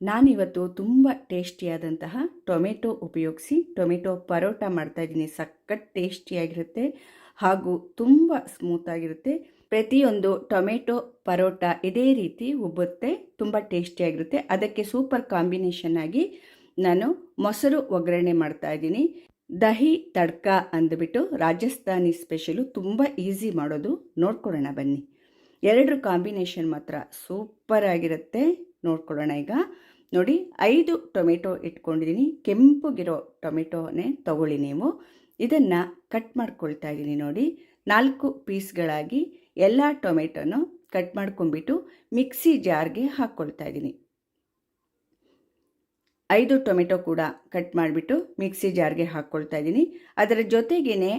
ನಾನಿವತ್ತು ತುಂಬ ಟೇಸ್ಟಿಯಾದಂತಹ ಟೊಮೆಟೊ ಉಪಯೋಗಿಸಿ ಟೊಮೆಟೊ ಪರೋಟ ಮಾಡ್ತಾ ಇದ್ದೀನಿ. ಸಖತ್ ಟೇಸ್ಟಿಯಾಗಿರುತ್ತೆ ಹಾಗೂ ತುಂಬ ಸ್ಮೂತಾಗಿರುತ್ತೆ. ಪ್ರತಿಯೊಂದು ಟೊಮೆಟೊ ಪರೋಟ ಇದೇ ರೀತಿ ಉಬ್ಬುತ್ತೆ, ತುಂಬ ಟೇಸ್ಟಿಯಾಗಿರುತ್ತೆ. ಅದಕ್ಕೆ ಸೂಪರ್ ಕಾಂಬಿನೇಷನ್ ಆಗಿ ನಾನು ಮೊಸರು ಒಗ್ಗರಣೆ ಮಾಡ್ತಾ ಇದ್ದೀನಿ. ದಹಿ ತಡ್ಕ ಅಂದ್ಬಿಟ್ಟು ರಾಜಸ್ಥಾನಿ ಸ್ಪೆಷಲು ತುಂಬ ಈಸಿ ಮಾಡೋದು. ನೋಡ್ಕೊಳ್ಳೋಣ ಬನ್ನಿ. ಎರಡರ ಕಾಂಬಿನೇಷನ್ ಮಾತ್ರ ಸೂಪರ್ ಆಗಿರುತ್ತೆ ನೋಡ್ಕೊಳ್ಳೋಣ ಈಗ. ನೋಡಿ, ಐದು ಟೊಮೆಟೊ ಇಟ್ಕೊಂಡಿದ್ದೀನಿ. ಕೆಂಪುಗಿರೋ ಟೊಮೆಟೊನೇ ತಗೊಳ್ಳಿ ನೀವು. ಇದನ್ನು ಕಟ್ ಮಾಡ್ಕೊಳ್ತಾ ಇದ್ದೀನಿ ನೋಡಿ. ನಾಲ್ಕು ಪೀಸ್ಗಳಾಗಿ ಎಲ್ಲ ಟೊಮೆಟೊನು ಕಟ್ ಮಾಡ್ಕೊಂಡ್ಬಿಟ್ಟು ಮಿಕ್ಸಿ ಜಾರ್ಗೆ ಹಾಕ್ಕೊಳ್ತಾ ಇದ್ದೀನಿ. ಐದು ಟೊಮೆಟೊ ಕೂಡ ಕಟ್ ಮಾಡಿಬಿಟ್ಟು ಮಿಕ್ಸಿ ಜಾರ್ಗೆ ಹಾಕ್ಕೊಳ್ತಾ ಇದ್ದೀನಿ. ಅದರ ಜೊತೆಗೇನೆ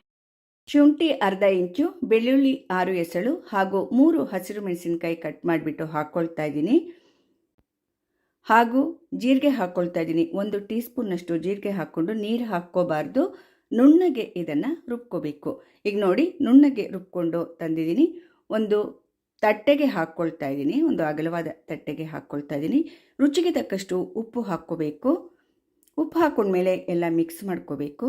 ಶುಂಠಿ ಅರ್ಧ ಇಂಚು, ಬೆಳ್ಳುಳ್ಳಿ ಆರು ಎಸಳು ಹಾಗೂ ಮೂರು ಹಸಿರು ಮೆಣಸಿನಕಾಯಿ ಕಟ್ ಮಾಡಿಬಿಟ್ಟು ಹಾಕ್ಕೊಳ್ತಾ ಇದ್ದೀನಿ. ಹಾಗೂ ಜೀರಿಗೆ ಹಾಕ್ಕೊಳ್ತಾ ಇದ್ದೀನಿ. ಒಂದು ಟೀ ಸ್ಪೂನ್ನಷ್ಟು ಜೀರಿಗೆ ಹಾಕ್ಕೊಂಡು ನೀರು ಹಾಕ್ಕೋಬಾರ್ದು. ನುಣ್ಣಗೆ ಇದನ್ನು ರುಬ್ಕೋಬೇಕು. ಈಗ ನೋಡಿ, ನುಣ್ಣಗೆ ರುಬ್ಕೊಂಡು ತಂದಿದ್ದೀನಿ. ಒಂದು ತಟ್ಟೆಗೆ ಹಾಕ್ಕೊಳ್ತಾ ಇದ್ದೀನಿ. ಒಂದು ಅಗಲವಾದ ತಟ್ಟೆಗೆ ಹಾಕ್ಕೊಳ್ತಾ ಇದ್ದೀನಿ. ರುಚಿಗೆ ತಕ್ಕಷ್ಟು ಉಪ್ಪು ಹಾಕ್ಕೋಬೇಕು. ಉಪ್ಪು ಹಾಕ್ಕೊಂಡ್ಮೇಲೆ ಎಲ್ಲ ಮಿಕ್ಸ್ ಮಾಡ್ಕೋಬೇಕು.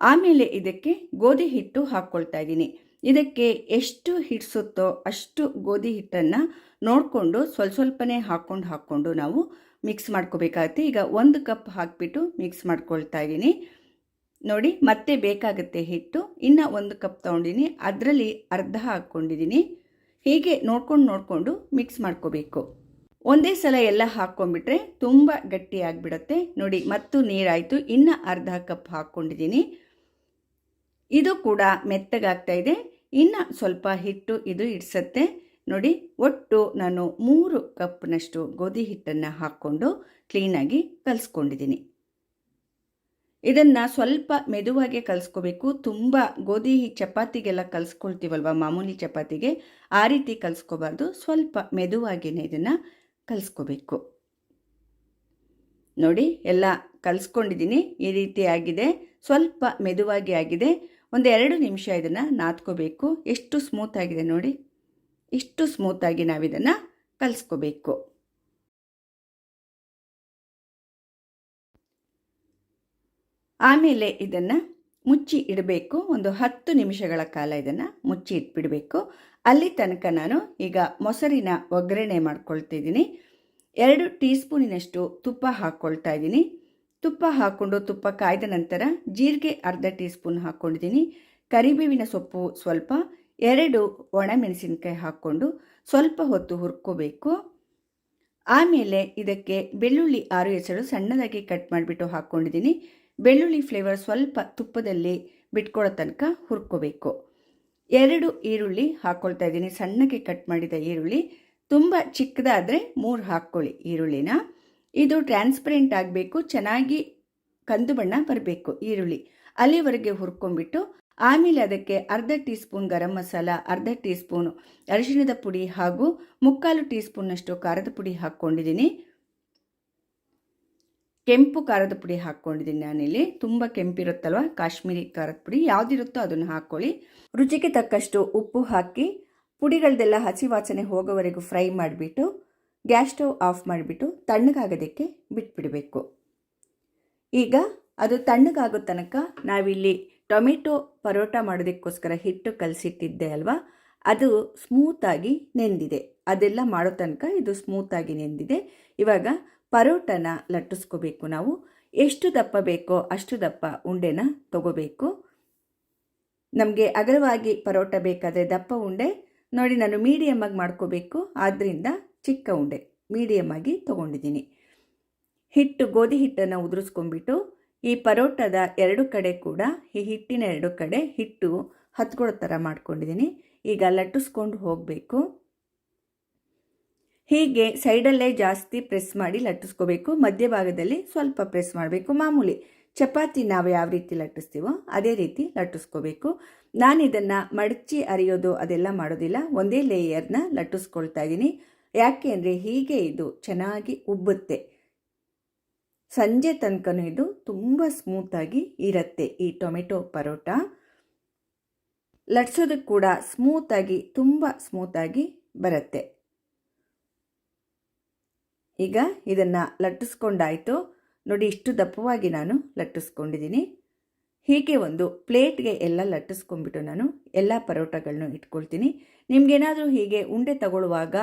ಆಮೇಲೆ ಇದಕ್ಕೆ ಗೋಧಿ ಹಿಟ್ಟು ಹಾಕ್ಕೊಳ್ತಾ ಇದ್ದೀನಿ. ಇದಕ್ಕೆ ಎಷ್ಟು ಹಿಡಿಸುತ್ತೋ ಅಷ್ಟು ಗೋಧಿ ಹಿಟ್ಟನ್ನು ನೋಡಿಕೊಂಡು ಸ್ವಲ್ಪ ಸ್ವಲ್ಪನೇ ಹಾಕ್ಕೊಂಡು ಹಾಕ್ಕೊಂಡು ನಾವು ಮಿಕ್ಸ್ ಮಾಡ್ಕೋಬೇಕಾಗತ್ತೆ. ಈಗ ಒಂದು ಕಪ್ ಹಾಕಿಬಿಟ್ಟು ಮಿಕ್ಸ್ ಮಾಡ್ಕೊಳ್ತಾ ಇದ್ದೀನಿ. ನೋಡಿ, ಮತ್ತೆ ಬೇಕಾಗುತ್ತೆ ಹಿಟ್ಟು. ಇನ್ನು ಒಂದು ಕಪ್ ತೊಗೊಂಡಿನಿ ಅದರಲ್ಲಿ ಅರ್ಧ ಹಾಕ್ಕೊಂಡಿದ್ದೀನಿ. ಹೀಗೆ ನೋಡ್ಕೊಂಡು ನೋಡಿಕೊಂಡು ಮಿಕ್ಸ್ ಮಾಡ್ಕೋಬೇಕು. ಒಂದೇ ಸಲ ಎಲ್ಲ ಹಾಕ್ಕೊಂಡ್ಬಿಟ್ರೆ ತುಂಬ ಗಟ್ಟಿಯಾಗಿಬಿಡುತ್ತೆ ನೋಡಿ, ಮತ್ತು ನೀರಾಯಿತು. ಇನ್ನು ಅರ್ಧ ಕಪ್ ಹಾಕ್ಕೊಂಡಿದ್ದೀನಿ. ಇದು ಕೂಡ ಮೆತ್ತಗಾಗ್ತಾ ಇದೆ. ಇನ್ನು ಸ್ವಲ್ಪ ಹಿಟ್ಟು ಇದು ಇಡ್ಸತ್ತೆ. ನೋಡಿ, ಒಟ್ಟು ನಾನು ಮೂರು ಕಪ್ನಷ್ಟು ಗೋಧಿ ಹಿಟ್ಟನ್ನು ಹಾಕ್ಕೊಂಡು ಕ್ಲೀನಾಗಿ ಕಲಿಸ್ಕೊಂಡಿದ್ದೀನಿ ಇದನ್ನು ಸ್ವಲ್ಪ ಮೆದುವಾಗಿ ಕಲಿಸ್ಕೋಬೇಕು. ತುಂಬ ಗೋಧಿ ಚಪಾತಿಗೆಲ್ಲ ಕಲಿಸ್ಕೊಳ್ತೀವಲ್ವ, ಮಾಮೂಲಿ ಚಪಾತಿಗೆ, ಆ ರೀತಿ ಕಲಿಸ್ಕೋಬಾರ್ದು. ಸ್ವಲ್ಪ ಮೆದುವಾಗಿಯೇ ಇದನ್ನು ಕಲಿಸ್ಕೋಬೇಕು. ನೋಡಿ, ಎಲ್ಲ ಕಲಿಸ್ಕೊಂಡಿದ್ದೀನಿ ಈ ರೀತಿ ಆಗಿದೆ. ಸ್ವಲ್ಪ ಮೆದುವಾಗಿ ಆಗಿದೆ. ಒಂದು ಎರಡು ನಿಮಿಷ ಇದನ್ನು ನಾದ್ಕೋಬೇಕು. ಎಷ್ಟು ಸ್ಮೂತ್ ಆಗಿದೆ ನೋಡಿ. ಇಷ್ಟು ಸ್ಮೂತಾಗಿ ನಾವಿದನ್ನು ಕಲಿಸ್ಕೋಬೇಕು. ಆಮೇಲೆ ಇದನ್ನು ಮುಚ್ಚಿ ಇಡಬೇಕು. ಒಂದು ಹತ್ತು ನಿಮಿಷಗಳ ಕಾಲ ಇದನ್ನು ಮುಚ್ಚಿ ಇಟ್ಬಿಡಬೇಕು. ಅಲ್ಲಿ ತನಕ ನಾನು ಈಗ ಮೊಸರಿನ ಒಗ್ಗರಣೆ ಮಾಡ್ಕೊಳ್ತಿದ್ದೀನಿ. ಎರಡು ಟೀ ಸ್ಪೂನಿನಷ್ಟು ತುಪ್ಪ ಹಾಕ್ಕೊಳ್ತಾ ಇದ್ದೀನಿ. ತುಪ್ಪ ಹಾಕ್ಕೊಂಡು ತುಪ್ಪ ಕಾಯ್ದ ನಂತರ ಜೀರಿಗೆ ಅರ್ಧ ಟೀ ಸ್ಪೂನ್ ಹಾಕ್ಕೊಂಡಿದ್ದೀನಿ ಕರಿಬೇವಿನ ಸೊಪ್ಪು ಸ್ವಲ್ಪ, ಎರಡು ಒಣಮೆಣಸಿನ್ಕಾಯಿ ಹಾಕ್ಕೊಂಡು ಸ್ವಲ್ಪ ಹೊತ್ತು ಹುರ್ಕೋಬೇಕು. ಆಮೇಲೆ ಇದಕ್ಕೆ ಬೆಳ್ಳುಳ್ಳಿ ಆರು ಎಸಳು ಸಣ್ಣದಾಗಿ ಕಟ್ ಮಾಡಿಬಿಟ್ಟು ಹಾಕ್ಕೊಂಡಿದ್ದೀನಿ ಬೆಳ್ಳುಳ್ಳಿ ಫ್ಲೇವರ್ ಸ್ವಲ್ಪ ತುಪ್ಪದಲ್ಲಿ ಬಿಟ್ಕೊಳ್ಳೋ ತನಕ ಹುರ್ಕೋಬೇಕು. ಎರಡು ಈರುಳ್ಳಿ ಹಾಕ್ಕೊಳ್ತಾ ಇದ್ದೀನಿ. ಸಣ್ಣಗೆ ಕಟ್ ಮಾಡಿದ ಈರುಳ್ಳಿ ತುಂಬ ಚಿಕ್ಕದಾದರೆ ಮೂರು ಹಾಕ್ಕೊಳ್ಳಿ ಈರುಳ್ಳಿನ. ಇದು ಟ್ರಾನ್ಸ್ಪರೆಂಟ್ ಆಗಬೇಕು, ಚೆನ್ನಾಗಿ ಕಂದು ಬಣ್ಣ ಬರಬೇಕು, ಈರುಳ್ಳಿ. ಅಲ್ಲಿವರೆಗೆ ಹುರ್ಕೊಂಡ್ಬಿಟ್ಟು, ಆಮೇಲೆ ಅದಕ್ಕೆ ಅರ್ಧ ಟೀ ಸ್ಪೂನ್ ಗರಂ ಮಸಾಲ, ಅರ್ಧ ಟೀ ಸ್ಪೂನ್ ಅರಿಶಿಣದ ಪುಡಿ ಹಾಗೂ ಮುಕ್ಕಾಲು ಟೀ ಸ್ಪೂನ್ನಷ್ಟು ಖಾರದ ಪುಡಿ ಹಾಕ್ಕೊಂಡಿದ್ದೀನಿ. ಕೆಂಪು ಖಾರದ ಪುಡಿ ಹಾಕ್ಕೊಂಡಿದ್ದೀನಿ ನಾನಿಲ್ಲಿ. ತುಂಬ ಕೆಂಪಿರುತ್ತಲ್ವ? ಕಾಶ್ಮೀರಿ ಖಾರದ ಪುಡಿ. ಯಾವುದಿರುತ್ತೋ ಅದನ್ನು ಹಾಕ್ಕೊಳ್ಳಿ. ರುಚಿಗೆ ತಕ್ಕಷ್ಟು ಉಪ್ಪು ಹಾಕಿ, ಪುಡಿಗಳದೆಲ್ಲ ಹಸಿ ವಾಸನೆ ಹೋಗೋವರೆಗೂ ಫ್ರೈ ಮಾಡಿಬಿಟ್ಟು ಗ್ಯಾಸ್ ಸ್ಟವ್ ಆಫ್ ಮಾಡಿಬಿಟ್ಟು ತಣ್ಣಗಾಗೋದಕ್ಕೆ ಬಿಟ್ಬಿಡಬೇಕು. ಈಗ ಅದು ತಣ್ಣಗಾಗೋ ತನಕ ನಾವಿಲ್ಲಿ ಟೊಮೆಟೊ ಪರೋಟ ಮಾಡೋದಕ್ಕೋಸ್ಕರ ಹಿಟ್ಟು ಕಲಸಿಟ್ಟಿದ್ದೆ ಅಲ್ವಾ? ಅದು ಸ್ಮೂತಾಗಿ ನೆಂದಿದೆ. ಅದೆಲ್ಲ ಮಾಡೋ ತನಕ ಇದು ಸ್ಮೂತಾಗಿ ನೆಂದಿದೆ. ಇವಾಗ ಪರೋಟನ ಲಟ್ಟಿಸ್ಕೋಬೇಕು ನಾವು. ಎಷ್ಟು ದಪ್ಪ ಬೇಕೋ ಅಷ್ಟು ದಪ್ಪ ಉಂಡೆನ ತಗೋಬೇಕು. ನಮಗೆ ಅಗಲವಾಗಿ ಪರೋಟ ಬೇಕಾದರೆ ದಪ್ಪ ಉಂಡೆ. ನೋಡಿ, ನಾನು ಮೀಡಿಯಮ್ಮಾಗಿ ಮಾಡ್ಕೋಬೇಕು. ಆದ್ದರಿಂದ ಚಿಕ್ಕ ಉಂಡೆ ಮೀಡಿಯಮ್ ಆಗಿ ತೊಗೊಂಡಿದ್ದೀನಿ. ಹಿಟ್ಟು, ಗೋಧಿ ಹಿಟ್ಟನ್ನು ಉದುರಿಸ್ಕೊಂಡ್ಬಿಟ್ಟು ಈ ಪರೋಟದ ಎರಡು ಕಡೆ ಕೂಡ, ಈ ಹಿಟ್ಟಿನ ಎರಡು ಕಡೆ ಹಿಟ್ಟು ಹತ್ಕೊಳ್ಳೋ ಥರ ಮಾಡ್ಕೊಂಡಿದ್ದೀನಿ. ಈಗ ಲಟ್ಟಿಸ್ಕೊಂಡು ಹೋಗಬೇಕು. ಹೀಗೆ ಸೈಡಲ್ಲೇ ಜಾಸ್ತಿ ಪ್ರೆಸ್ ಮಾಡಿ ಲಟ್ಟಿಸ್ಕೋಬೇಕು. ಮಧ್ಯಭಾಗದಲ್ಲಿ ಸ್ವಲ್ಪ ಪ್ರೆಸ್ ಮಾಡಬೇಕು. ಮಾಮೂಲಿ ಚಪಾತಿ ನಾವು ಯಾವ ರೀತಿ ಲಟ್ಟಿಸ್ತೀವೋ ಅದೇ ರೀತಿ ಲಟ್ಟಿಸ್ಕೋಬೇಕು. ನಾನು ಇದನ್ನು ಮಡಚಿ ಅರಿಯೋದು ಅದೆಲ್ಲ ಮಾಡೋದಿಲ್ಲ. ಒಂದೇ ಲೇಯರ್ನ ಲಟ್ಟಿಸ್ಕೊಳ್ತಾ ಇದ್ದೀನಿ. ಯಾಕೆ ಅಂದರೆ ಹೀಗೆ ಇದು ಚೆನ್ನಾಗಿ ಉಬ್ಬುತ್ತೆ. ಸಂಜೆ ತನಕನೂ ಇದು ತುಂಬ ಸ್ಮೂತಾಗಿ ಇರುತ್ತೆ ಈ ಟೊಮೆಟೊ ಪರೋಟ. ಲಟ್ಸೋದಕ್ಕೆ ಕೂಡ ಸ್ಮೂತಾಗಿ ತುಂಬ ಸ್ಮೂತಾಗಿ ಬರುತ್ತೆ. ಈಗ ಇದನ್ನು ಲಟ್ಟಿಸ್ಕೊಂಡಾಯಿತು. ನೋಡಿ ಇಷ್ಟು ದಪ್ಪವಾಗಿ ನಾನು ಲಟ್ಟಿಸ್ಕೊಂಡಿದ್ದೀನಿ. ಹೀಗೆ ಒಂದು ಪ್ಲೇಟ್ಗೆ ಎಲ್ಲ ಲಟ್ಟಿಸ್ಕೊಂಡ್ಬಿಟ್ಟು ನಾನು ಎಲ್ಲ ಪರೋಟಗಳನ್ನೂ ಇಟ್ಕೊಳ್ತೀನಿ. ನಿಮಗೇನಾದರೂ ಹೀಗೆ ಉಂಡೆ ತಗೊಳ್ಳುವಾಗ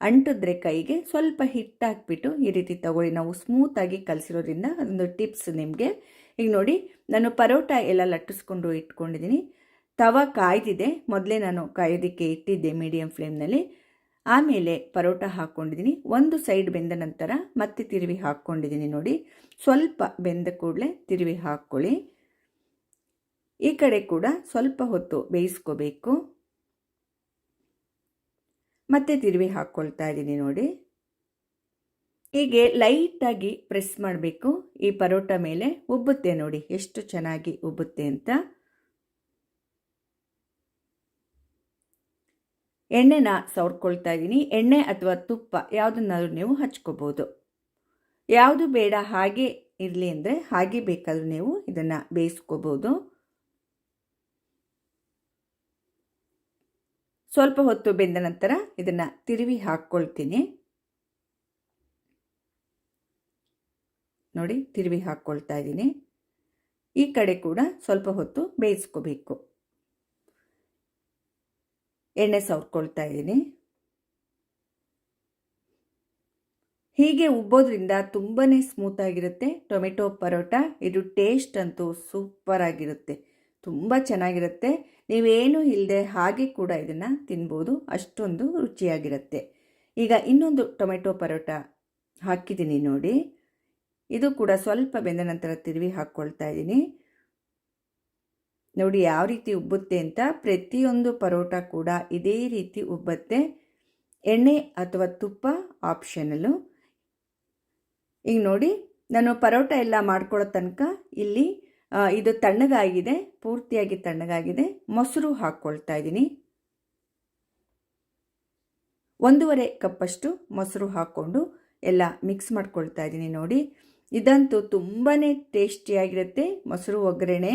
ಅಂಟಿದ್ರೆ ಕೈಗೆ ಸ್ವಲ್ಪ ಹಿಟ್ಟು ಹಾಕ್ಬಿಟ್ಟು ಈ ರೀತಿ ತಗೊಳ್ಳಿ. ನಾವು ಸ್ಮೂತಾಗಿ ಕಲಸಿರೋದ್ರಿಂದ ಅದೊಂದು ಟಿಪ್ಸ್ ನಿಮಗೆ. ಈಗ ನೋಡಿ, ನಾನು ಪರೋಟ ಎಲ್ಲ ಲಟ್ಟಿಸ್ಕೊಂಡು ಇಟ್ಕೊಂಡಿದ್ದೀನಿ. ತವ ಕಾಯ್ದಿದೆ. ಮೊದಲೇ ನಾನು ಕಾಯೋದಕ್ಕೆ ಇಟ್ಟಿದ್ದೆ ಮೀಡಿಯಂ ಫ್ಲೇಮ್ನಲ್ಲಿ ಆಮೇಲೆ ಪರೋಟ ಹಾಕ್ಕೊಂಡಿದ್ದೀನಿ. ಒಂದು ಸೈಡ್ ಬೆಂದ ನಂತರ ಮತ್ತೆ ತಿರುವಿ ಹಾಕ್ಕೊಂಡಿದ್ದೀನಿ ನೋಡಿ. ಸ್ವಲ್ಪ ಬೆಂದ ಕೂಡಲೇ ತಿರುವಿ ಹಾಕ್ಕೊಳ್ಳಿ. ಈ ಕಡೆ ಕೂಡ ಸ್ವಲ್ಪ ಹೊತ್ತು ಬೇಯಿಸ್ಕೋಬೇಕು. ಮತ್ತೆ ತಿರುವಿ ಹಾಕ್ಕೊಳ್ತಾ ಇದ್ದೀನಿ ನೋಡಿ. ಹೀಗೆ ಲೈಟಾಗಿ ಪ್ರೆಸ್ ಮಾಡಬೇಕು. ಈ ಪರೋಟ ಮೇಲೆ ಉಬ್ಬುತ್ತೆ ನೋಡಿ, ಎಷ್ಟು ಚೆನ್ನಾಗಿ ಉಬ್ಬುತ್ತೆ ಅಂತ. ಎಣ್ಣೆನ ಸವರ್ಕೊಳ್ತಾ ಇದ್ದೀನಿ. ಎಣ್ಣೆ ಅಥವಾ ತುಪ್ಪ ಯಾವುದನ್ನಾದ್ರೂ ನೀವು ಹಚ್ಕೋಬೋದು. ಯಾವುದು ಬೇಡ ಹಾಗೆ ಇರಲಿ ಅಂದರೆ ಹಾಗೆ ಬೇಕಾದರೂ ನೀವು ಇದನ್ನು ಬೇಯಿಸ್ಕೋಬೋದು. ಸ್ವಲ್ಪ ಹೊತ್ತು ಬೆಂದ ನಂತರ ಇದನ್ನು ತಿರುವಿ ಹಾಕ್ಕೊಳ್ತೀನಿ ನೋಡಿ, ತಿರುವಿ ಹಾಕ್ಕೊಳ್ತಾ ಇದ್ದೀನಿ. ಈ ಕಡೆ ಕೂಡ ಸ್ವಲ್ಪ ಹೊತ್ತು ಬೇಯಿಸ್ಕೋಬೇಕು. ಎಣ್ಣೆ ಸವರ್ಕೊಳ್ತಾ ಇದ್ದೀನಿ. ಹೀಗೆ ಉಬ್ಬೋದ್ರಿಂದ ತುಂಬಾ ಸ್ಮೂತಾಗಿರುತ್ತೆ ಟೊಮೆಟೊ ಪರೋಟ, ಇದು ಟೇಸ್ಟ್ ಅಂತೂ ಸೂಪರ್ ಆಗಿರುತ್ತೆ. ತುಂಬ ಚೆನ್ನಾಗಿರುತ್ತೆ. ನೀವೇನು ಇಲ್ಲದೆ ಹಾಗೆ ಕೂಡ ಇದನ್ನು ತಿನ್ಬೋದು. ಅಷ್ಟೊಂದು ರುಚಿಯಾಗಿರುತ್ತೆ. ಈಗ ಇನ್ನೊಂದು ಟೊಮೆಟೊ ಪರೋಟ ಹಾಕಿದ್ದೀನಿ ನೋಡಿ. ಇದು ಕೂಡ ಸ್ವಲ್ಪ ಬೆಂದ ನಂತರ ತಿರುವಿ ಹಾಕ್ಕೊಳ್ತಾ ಇದ್ದೀನಿ. ನೋಡಿ ಯಾವ ರೀತಿ ಉಬ್ಬುತ್ತೆ ಅಂತ. ಪ್ರತಿಯೊಂದು ಪರೋಟ ಕೂಡ ಇದೇ ರೀತಿ ಉಬ್ಬತ್ತೆ. ಎಣ್ಣೆ ಅಥವಾ ತುಪ್ಪ ಆಪ್ಷನಲ್ಲು ಈಗ ನೋಡಿ, ನಾನು ಪರೋಟ ಎಲ್ಲ ಮಾಡ್ಕೊಳ್ಳೋ ತನಕ ಇಲ್ಲಿ ಇದು ತಣ್ಣಗಾಗಿದೆ, ಪೂರ್ತಿಯಾಗಿ ತಣ್ಣಗಾಗಿದೆ. ಮೊಸರು ಹಾಕ್ಕೊಳ್ತಾ ಇದ್ದೀನಿ. ಒಂದೂವರೆ ಕಪ್ಪಷ್ಟು ಮೊಸರು ಹಾಕ್ಕೊಂಡು ಎಲ್ಲ ಮಿಕ್ಸ್ ಮಾಡ್ಕೊಳ್ತಾ ಇದ್ದೀನಿ ನೋಡಿ. ಇದಂತೂ ತುಂಬಾ ಟೇಸ್ಟಿಯಾಗಿರುತ್ತೆ. ಮೊಸರು ಒಗ್ಗರಣೆ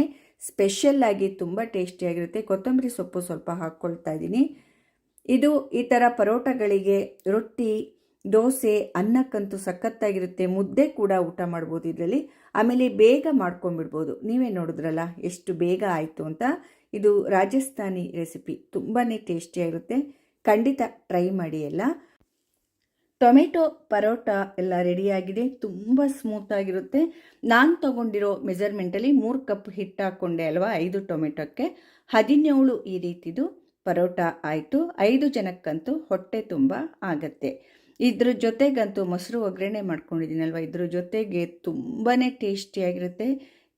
ಸ್ಪೆಷಲ್ಲಾಗಿ ತುಂಬ ಟೇಸ್ಟಿಯಾಗಿರುತ್ತೆ. ಕೊತ್ತಂಬರಿ ಸೊಪ್ಪು ಸ್ವಲ್ಪ ಹಾಕ್ಕೊಳ್ತಾ ಇದ್ದೀನಿ. ಇದು ಈ ಥರ ಪರೋಟಗಳಿಗೆ ರೊಟ್ಟಿ, ದೋಸೆ ಅನ್ನಕ್ಕಂತೂ ಸಖತ್ತಾಗಿರುತ್ತೆ. ಮುದ್ದೆ ಕೂಡ ಊಟ ಮಾಡ್ಬೋದು ಇದರಲ್ಲಿ. ಆಮೇಲೆ ಬೇಗ ಮಾಡ್ಕೊಂಬಿಡ್ಬೋದು ನೀವೇ ನೋಡಿದ್ರಲ್ಲ ಎಷ್ಟು ಬೇಗ ಆಯಿತು ಅಂತ. ಇದು ರಾಜಸ್ಥಾನಿ ರೆಸಿಪಿ ತುಂಬಾ ಟೇಸ್ಟಿಯಾಗಿರುತ್ತೆ ಖಂಡಿತ ಟ್ರೈ ಮಾಡಿ ಎಲ್ಲ. ಟೊಮೆಟೊ ಪರೋಟ ಎಲ್ಲ ರೆಡಿಯಾಗಿದೆ ತುಂಬ ಸ್ಮೂತಾಗಿರುತ್ತೆ ನಾನು ತಗೊಂಡಿರೋ ಮೆಜರ್ಮೆಂಟಲ್ಲಿ ಮೂರು ಕಪ್ ಹಿಟ್ಟು ಹಾಕ್ಕೊಂಡೆ ಅಲ್ವಾ? ಐದು ಟೊಮೆಟೊಕ್ಕೆ. ಹದಿನೇಳು ಈ ರೀತಿದು ಪರೋಟ ಆಯಿತು. ಐದು ಜನಕ್ಕಂತೂ ಹೊಟ್ಟೆ ತುಂಬ ಆಗತ್ತೆ. ಇದ್ರ ಜೊತೆಗಂತೂ ಮೊಸರು ಒಗ್ಗರಣೆ ಮಾಡ್ಕೊಂಡಿದ್ದೀನಲ್ವ? ಇದ್ರ ಜೊತೆಗೆ ತುಂಬಾ ಟೇಸ್ಟಿಯಾಗಿರುತ್ತೆ.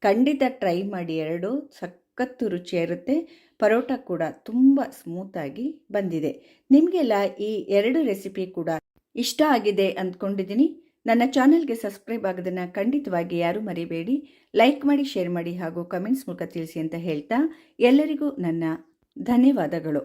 ಖಂಡಿತ ಟ್ರೈ ಮಾಡಿ, ಎರಡು ಸಖತ್ತು ರುಚಿಯಾಗಿರುತ್ತೆ. ಪರೋಟ ಕೂಡ ತುಂಬ ಸ್ಮೂತಾಗಿ ಬಂದಿದೆ. ನಿಮಗೆಲ್ಲ ಈ ಎರಡು ರೆಸಿಪಿ ಕೂಡ ಇಷ್ಟ ಆಗಿದೆ ಅಂದ್ಕೊಂಡಿದ್ದೀನಿ. ನನ್ನ ಚಾನಲ್ಗೆ ಸಬ್ಸ್ಕ್ರೈಬ್ ಆಗೋದನ್ನು ಖಂಡಿತವಾಗಿ ಯಾರೂ ಮರಿಬೇಡಿ. ಲೈಕ್ ಮಾಡಿ, ಶೇರ್ ಮಾಡಿ ಹಾಗೂ ಕಮೆಂಟ್ಸ್ ಮೂಲಕ ತಿಳಿಸಿ ಅಂತ ಹೇಳ್ತಾ ಎಲ್ಲರಿಗೂ ನನ್ನ ಧನ್ಯವಾದಗಳು.